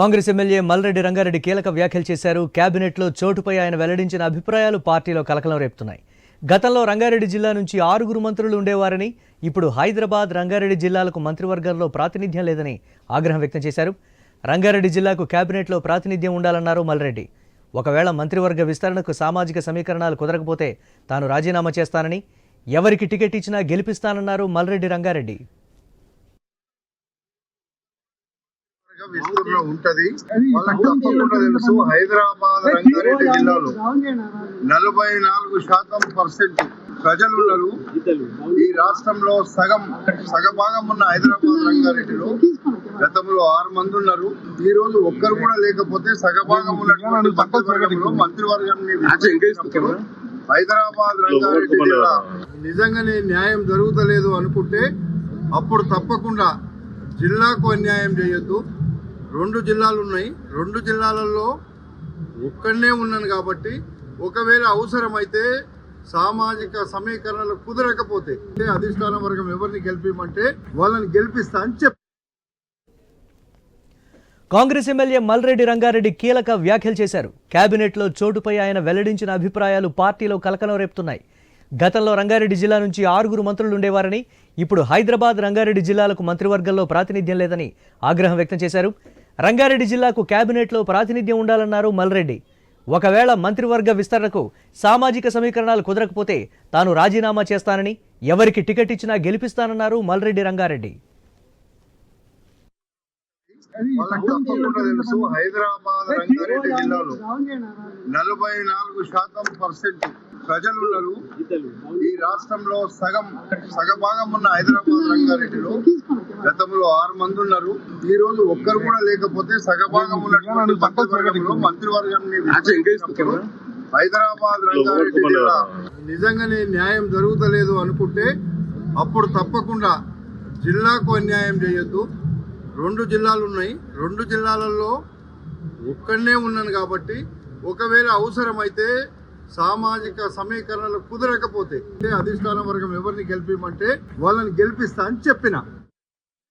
Congress MLA Malreddy Rangareddy కీలక వ్యాఖ్యలు చేశారు. కేబినెట్లో చోటుపై ఆయన వెల్లడించిన అభిప్రాయాలు పార్టీలో కలకలం రేపుతున్నాయి. గతంలో రంగారెడ్డి జిల్లా నుంచి ఆరుగురు మంత్రులు ఉండేవారని ఇప్పుడు హైదరాబాద్ రంగారెడ్డి జిల్లాలకు మంత్రివర్గంలో ప్రాతినిధ్యం లేదని ఆగ్రహం వ్యక్తం చేశారు. రంగారెడ్డి జిల్లాకు కేబినెట్లో ప్రాతినిధ్యం ఉండాలన్నారు మల్రెడ్డి. ఒకవేళ మంత్రివర్గ విస్తరణకు సామాజిక సమీకరణాలు కుదరకపోతే తాను రాజీనామా చేస్తానని ఎవరికి టికెట్ ఇచ్చినా గెలిపిస్తానన్నారు మల్రెడ్డి రంగారెడ్డి. విస్తరణ ఉంటది. వాళ్ళకి తప్పకుండా తెలుసు హైదరాబాద్ రంగారెడ్డి జిల్లాలో నలభై నాలుగు శాతం పర్సెంట్ ప్రజలు ఉన్నారు ఈ రాష్ట్రంలో సగం సగభాగం ఉన్న హైదరాబాద్ రంగారెడ్డిలో గతంలో ఆరు మంది ఉన్నారు. ఈ రోజు ఒక్కరు కూడా లేకపోతే సగభాగం ఉన్నటువంటి మంత్రివర్గంలో మంత్రివర్గాన్ని విభజించినప్పుడు హైదరాబాద్ రంగారెడ్డి జిల్లా నిజంగానే న్యాయం జరుగుతలేదు అనుకుంటే అప్పుడు తప్పకుండా జిల్లాకు అన్యాయం చేయొద్దు. రెండు జిల్లాలు ఉన్నాయి రెండు జిల్లాలలో ఒక్కడనే ఉన్నాను కాబట్టి ఒకవేళ అవసరమైతే సామాజిక సమీకరణలు కుదరకపోతే అంటే అధిష్టాన వర్గం ఎవరిని గెలిపిమంటే వాళ్ళని గెలిపిస్తా అని చెప్పి. కాంగ్రెస్ ఎమ్మెల్యే మల్రెడ్డి రంగారెడ్డి కీలక వ్యాఖ్యలు చేశారు. కేబినెట్లో చోటుపై ఆయన వెల్లడించిన అభిప్రాయాలు పార్టీలో కలకలం రేపుతున్నాయి. గతంలో రంగారెడ్డి జిల్లా నుంచి ఆరుగురు మంత్రులు ఉండేవారని ఇప్పుడు హైదరాబాద్ రంగారెడ్డి జిల్లాలకు మంత్రివర్గంలో ప్రాతినిధ్యం లేదని ఆగ్రహం వ్యక్తం చేశారు. రంగారెడ్డి జిల్లాకు కేబినెట్లో ప్రాతినిధ్యం ఉండాలన్నారు మల్రెడ్డి. ఒకవేళ మంత్రివర్గ విస్తరణకు సామాజిక సమీకరణాలు కుదరకపోతే తాను రాజీనామా చేస్తానని ఎవరికి టికెట్ ఇచ్చినా గెలిపిస్తానన్నారు మల్రెడ్డి రంగారెడ్డి. హైదరాబాద్ రంగారెడ్డి జిల్లాలో నలభై నాలుగు శాతం పర్సెంట్ ప్రజలు ఉన్నారు ఈ రాష్ట్రంలో సగం సగభాగం ఉన్న హైదరాబాద్ రంగారెడ్డిలో గతంలో ఆరు మంది ఉన్నారు ఈ రోజు ఒక్కరు కూడా లేకపోతే సగభాగం ఉన్నటువంటి మంత్రివర్గంలో మంత్రివర్గాన్ని విభజించినప్పుడు హైదరాబాద్ రంగారెడ్డి జిల్లా నిజంగానే న్యాయం జరుగుతలేదు అనుకుంటే అప్పుడు తప్పకుండా జిల్లాకు అన్యాయం చేయొద్దు. రెండు జిల్లాలు ఉన్నాయి. రెండు జిల్లాలలో ఒక్కడనే ఉన్నాను కాబట్టి ఒకవేళ అవసరమైతే సామాజిక సమీకరణలు కుదరకపోతే అంటే అధిష్టాన వర్గం ఎవరిని గెలిపిమంటే వాళ్ళని గెలిపిస్తా అని చెప్పిన.